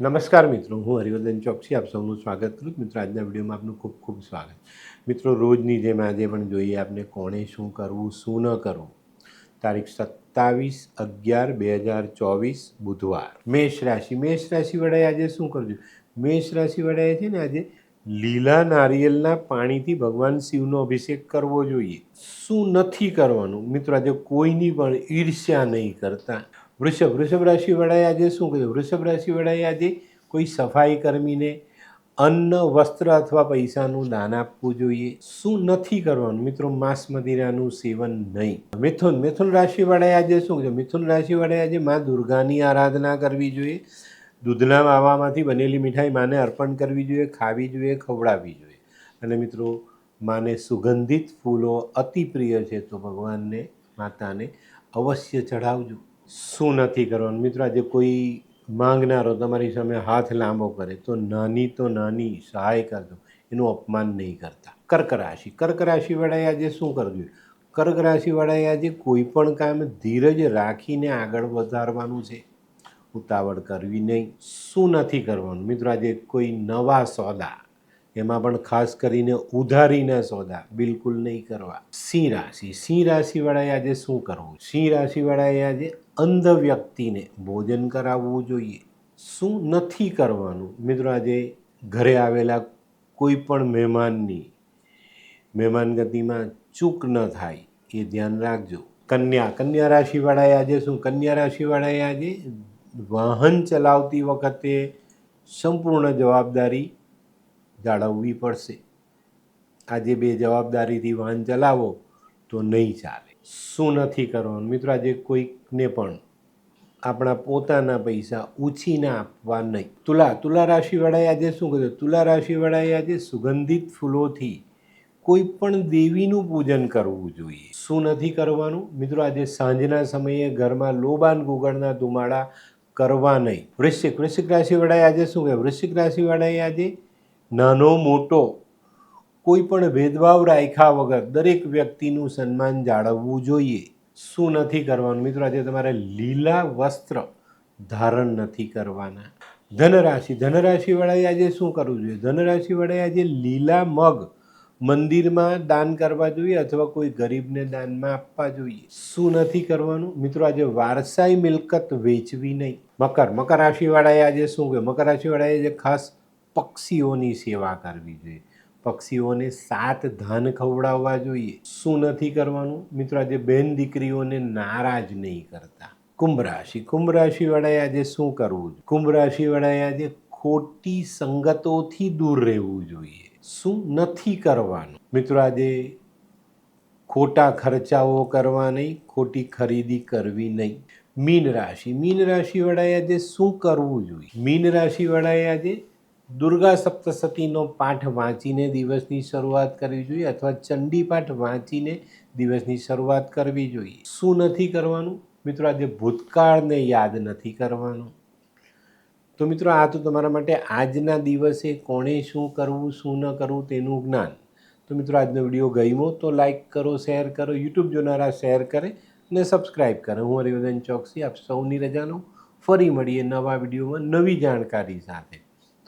નમસ્કાર મિત્રો, હું હરિવર્ધન ચોકસી, આપ સૌનું સ્વાગત કરું. મિત્રો, આજના વિડીયોમાં આપનું ખૂબ ખૂબ સ્વાગત. મિત્રો, રોજની જેમ આજે પણ જોઈએ આપને કોણે શું કરવું, શું ન કરવું. તારીખ સત્તાવીસ અગિયાર બે હજાર ચોવીસ બુધવાર. મેષ રાશિ મેષ રાશિ વડાએ આજે શું કરવું મેષ રાશિ વડાએ છે ને આજે લીલા નારિયેલના પાણીથી ભગવાન શિવનો અભિષેક કરવો જોઈએ. શું નથી કરવાનું? મિત્રો, આજે કોઈની પણ ઈર્ષ્યા નહીં કરતા. વૃષભ વૃષભ રાશિ વડાએ આજે શું કહ્યું વૃષભ રાશિ વડાએ આજે કોઈ સફાઈ કર્મીને અન્ન, વસ્ત્ર અથવા પૈસાનું દાન આપવું જોઈએ. શું નથી કરવાનું? મિત્રો, માંસ મદિરાનું સેવન નહીં. મિથુન મિથુન રાશિવાળાએ આજે શું કહ્યું મિથુન રાશિવાળાએ આજે મા દુર્ગાની આરાધના કરવી જોઈએ. દૂધના માવામાંથી બનેલી મીઠાઈ માને અર્પણ કરવી જોઈએ, ખાવી જોઈએ, ખવડાવવી જોઈએ. અને મિત્રો, માને સુગંધિત ફૂલો અતિ પ્રિય છે. તો ભગવાનને, માતાને અવશ્ય ચઢાવજો. શું નથી કરવાનું? મિત્રો, આજે કોઈ માંગનારો તમારી સામે હાથ લાંબો કરે તો નાની તો નાની સહાય કરજો. એનું અપમાન નહીં કરતા. કર્ક રાશિ કર્ક રાશિવાળાએ આજે શું કરવું કર્ક રાશિવાળાએ આજે કોઈ પણ કામ ધીરજ રાખીને આગળ વધારવાનું છે. ઉતાવળ કરવી નહીં. શું નથી કરવાનું? મિત્રો, આજે કોઈ નવા સોદા એમાં પણ ખાસ કરીને ઉધારીના સોદા બિલકુલ નહીં કરવા. સિંહ રાશિ સિંહ રાશિવાળાએ આજે શું કરવું? સિંહ રાશિવાળાએ આજે અંધ વ્યક્તિને ભોજન કરાવવું જોઈએ. શું નથી કરવાનું? મિત્રો, આજે ઘરે આવેલા કોઈ પણ મહેમાનની મહેમાનગતિમાં ચૂક ન થાય, એ ધ્યાન રાખજો. કન્યા કન્યા રાશિવાળાએ આજે શું? કન્યા રાશિવાળાએ આજે વાહન ચલાવતી વખતે સંપૂર્ણ જવાબદારી જાળવવી પડશે. આજે બે જવાબદારીથી વાહન ચલાવો તો નહીં ચાલે. શું નથી કરવાનું? મિત્રો, આજે કોઈકને પણ આપણા પોતાના પૈસા ઉછીના આપવા નહીં. તુલા તુલા રાશિવાળાએ આજે શું કર્યું? તુલા રાશિવાળાએ આજે સુગંધિત ફૂલોથી કોઈ પણ દેવીનું પૂજન કરવું જોઈએ. શું નથી કરવાનું? મિત્રો, આજે સાંજના સમયે ઘરમાં લોબાન ગુગળના ધુમાડા કરવા નહીં. વૃશ્ચિક વૃશ્ચિક રાશિવાળાએ આજે શું કહે વૃશ્ચિક રાશિવાળાએ આજે નાનો, મોટો, કોઈ પણ ભેદભાવ રાખ્યા વગર દરેક વ્યક્તિનું સન્માન જાળવવું જોઈએ. શું નથી કરવાનું? મિત્રો, આજે તમારે લીલા વસ્ત્ર ધારણ નથી કરવાના. ધનરાશિ, ધનરાશિવાળાએ આજે શું કરવું જોઈએ? ધનરાશિવાળાએ આજે લીલા મગ મંદિરમાં દાન કરવા જોઈએ અથવા કોઈ ગરીબને દાનમાં આપવા જોઈએ? શું નથી કરવાનું? મિત્રો, આજે વારસાઈ મિલકત વેચવી નહીં. મકર મકર રાશિવાળાએ આજે શું કહે મકર રાશિવાળાએ આજે ખાસ પક્ષીઓની સેવા કરવી જોઈએ. પક્ષીઓને સાત ધાન ખવડાવવા જોઈએ. શું નથી કરવાનું? મિત્રો, આજે બેન દીકરીઓને નારાજ નહીં કરતા. કુંભ રાશિ. કુંભ રાશિવાળાએ આજે શું કરવું કુંભ રાશિવાળાએ આજે ખોટી સંગતોથી દૂર રહેવું જોઈએ. શું નથી કરવાનું? મિત્રો, આજે ખોટા ખર્ચાઓ કરવા નહીં, ખોટી ખરીદી કરવી નહીં. મીન રાશિ. મીન રાશિવાળાએ આજે શું કરવું જોઈએ? મીન રાશિવાળાએ આજે દુર્ગા સપ્તસતીનો પાઠ વાંચીને દિવસની શરૂઆત કરવી જોઈએ અથવા ચંડી પાઠ વાંચીને દિવસની શરૂઆત કરવી જોઈએ. શું નથી કરવાનું? મિત્રો, આજે ભૂતકાળને યાદ નથી કરવાનું. તો મિત્રો, આ તો તમારા માટે આજના દિવસે કોણે શું કરવું, શું ન કરવું તેનું જ્ઞાન. તો મિત્રો, આજનો વીડિયો ગમ્યો તો લાઈક કરો, શેર કરો, યુટ્યુબ જોનારા શેર કરે અને સબસ્ક્રાઈબ કરે. હું હરિવર્ધન ચોકસી, આપ સૌની રજાનો ફરી મળીએ નવા વિડીયોમાં નવી જાણકારી સાથે.